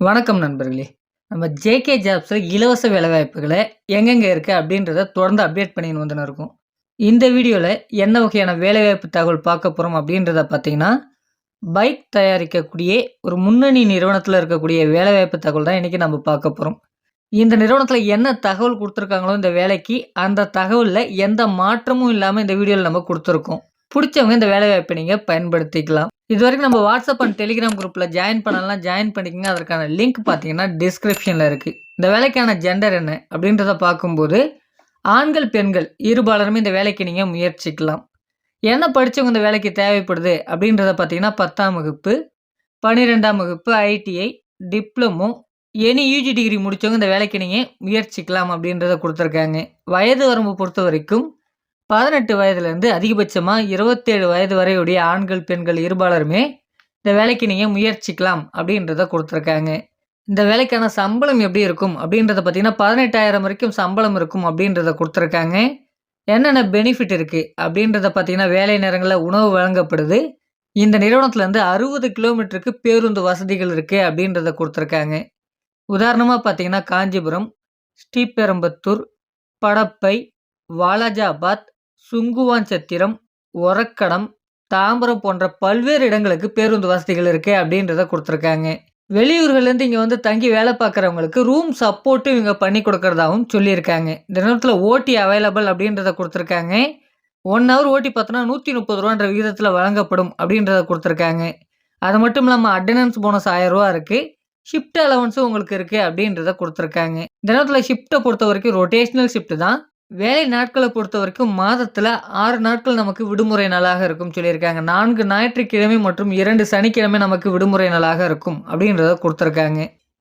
வணக்கம் நண்பர்களே. நம்ம ஜேகே ஜாப்ஸில் இலவச வேலைவாய்ப்புகளை எங்கெங்கே இருக்குது அப்படின்றத தொடர்ந்து அப்டேட் பண்ணின்னு வந்துன்னு இருக்கும். இந்த வீடியோவில் என்ன வகையான வேலைவாய்ப்பு தகவல் பார்க்க போகிறோம் அப்படின்றத பார்த்தீங்கன்னா பைக் தயாரிக்கக்கூடிய ஒரு முன்னணி நிறுவனத்தில் இருக்கக்கூடிய வேலைவாய்ப்பு தகவல் தான் இன்றைக்கி நம்ம பார்க்க போகிறோம் இந்த நிறுவனத்தில் என்ன தகவல் கொடுத்துருக்காங்களோ இந்த வேலைக்கு அந்த தகவலில் எந்த மாற்றமும் இல்லாமல் இந்த வீடியோவில் நம்ம கொடுத்துருக்கோம். பிடிச்சவங்க இந்த வேலைவாய்ப்பை நீங்கள் பயன்படுத்திக்கலாம். இது வரைக்கும் நம்ம வாட்ஸ்அப் அண்ட் டெலிகிராம் குரூப்பில் ஜாயின் பண்ணலாம் ஜாயின் பண்ணிக்கங்க. அதற்கான லிங்க் பார்த்தீங்கன்னா டிஸ்கிரிப்ஷனில் இருக்குது இந்த வேலைக்கான ஜெண்டர் என்ன அப்படின்றத பார்க்கும்போது ஆண்கள் பெண்கள் இருபாலருமே இந்த வேலைக்கு நீங்கள் முயற்சிக்கலாம். என்ன படித்தவங்க இந்த வேலைக்கு தேவைப்படுது அப்படின்றத பார்த்தீங்கன்னா பத்தாம் வகுப்பு பன்னிரெண்டாம் வகுப்பு ITI diploma any UG degree முடித்தவங்க இந்த வேலைக்கு நீங்கள் முயற்சிக்கலாம் அப்படின்றத கொடுத்துருக்காங்க. வயது வரம்பு பொறுத்த வரைக்கும் பதினெட்டு வயதுலேருந்து அதிகபட்சமாக இருபத்தேழு வயது வரையுடைய ஆண்கள் பெண்கள் இருபாலருமே இந்த வேலைக்கு நீங்கள் முயற்சிக்கலாம் அப்படின்றத கொடுத்துருக்காங்க. இந்த வேலைக்கான சம்பளம் எப்படி இருக்கும் அப்படின்றத பார்த்தீங்கன்னா பதினெட்டாயிரம் வரைக்கும் சம்பளம் இருக்கும் அப்படின்றத கொடுத்துருக்காங்க. என்னென்ன பெனிஃபிட் இருக்குது அப்படின்றத பார்த்தீங்கன்னா வேலை நேரங்களில் உணவு வழங்கப்படுது. இந்த நிறுவனத்துலேருந்து அறுபது கிலோமீட்டருக்கு பேருந்து வசதிகள் இருக்குது அப்படின்றத கொடுத்துருக்காங்க. உதாரணமாக பார்த்தீங்கன்னா காஞ்சிபுரம் ஸ்ரீபெரும்பத்தூர் படப்பை வாலாஜாபாத் சுங்குவான் சத்திரம் ஒரக்கடம் தாம்பரம் போன்ற பல்வேறு இடங்களுக்கு பேருந்து வசதிகள் இருக்கு அப்படின்றத கொடுத்துருக்காங்க. வெளியூர்கள்லேருந்து இங்கே வந்து தங்கி வேலை பார்க்குறவங்களுக்கு ரூம் சப்போர்ட்டும் இவங்க பண்ணி கொடுக்கறதாகவும் சொல்லியிருக்காங்க. இந்த நேரத்தில் ஓட்டி அவைலபிள் அப்படின்றத கொடுத்துருக்காங்க. ஒன் ஹவர் ஓட்டி பார்த்தோன்னா நூற்றி முப்பது ரூபான்ற விகிதத்தில் வழங்கப்படும் அப்படின்றத கொடுத்துருக்காங்க. அது மட்டும் இல்லாமல் அட்டண்டன்ஸ் போனஸ் ஆயிரம் ரூபா இருக்குது ஷிஃப்ட் அலவன்ஸும் உங்களுக்கு இருக்குது அப்படின்றத கொடுத்துருக்காங்க. தினத்தில் ஷிஃப்ட்டை பொறுத்த வரைக்கும் ரொட்டேஷ்னல் ஷிஃப்ட் தான். வேலை நாட்களை பொறுத்த வரைக்கும் மாதத்தில் ஆறு நாட்கள் நமக்கு விடுமுறை நாளாக இருக்கும் சொல்லியிருக்காங்க. நான்கு ஞாயிற்றுக்கிழமை மற்றும் இரண்டு சனிக்கிழமை நமக்கு விடுமுறை நாளாக இருக்கும் அப்படின்றத கொடுத்துருக்காங்க.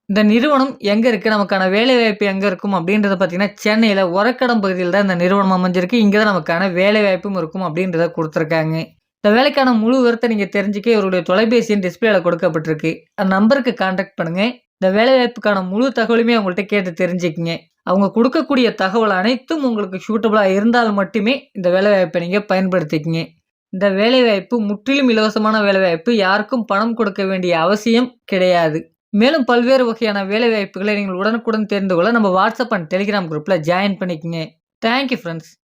இந்த நிறுவனம் எங்கே இருக்குது நமக்கான வேலை வாய்ப்பு எங்கே இருக்கும்? அப்படின்றத பார்த்தீங்கன்னா சென்னையில் ஒரக்கடம் பகுதியில் தான் இந்த நிறுவனம் அமைஞ்சிருக்கு. இங்கே தான் நமக்கான வேலை வாய்ப்பும் இருக்கும் அப்படின்றத கொடுத்துருக்காங்க. இந்த வேலைக்கான முழு விவரத்தை நீங்கள் தெரிஞ்சுக்க இவருடைய தொலைபேசியின் டிஸ்பிளேல கொடுக்கப்பட்டிருக்கு. அந்த நம்பருக்கு கான்டாக்ட் பண்ணுங்கள் இந்த வேலைவாய்ப்புக்கான முழு தகவலுமே அவங்கள்ட்ட கேட்டு தெரிஞ்சுக்கிங்க. அவங்க கொடுக்கக்கூடிய தகவல் அனைத்தும் உங்களுக்கு சூட்டபுளாக இருந்தால் மட்டுமே இந்த வேலைவாய்ப்பை நீங்கள் பயன்படுத்திக்கிங்க. இந்த வேலைவாய்ப்பு முற்றிலும் இலவசமான வேலைவாய்ப்பு. யாருக்கும் பணம் கொடுக்க வேண்டிய அவசியம் கிடையாது. மேலும் பல்வேறு வகையான வேலைவாய்ப்புகளை நீங்கள் உடனுக்குடன் தெரிந்து கொள்ள நம்ம வாட்ஸ்அப் அண்ட் டெலிகிராம் குரூப்பில் ஜாயின் பண்ணிக்கங்க. Thank you friends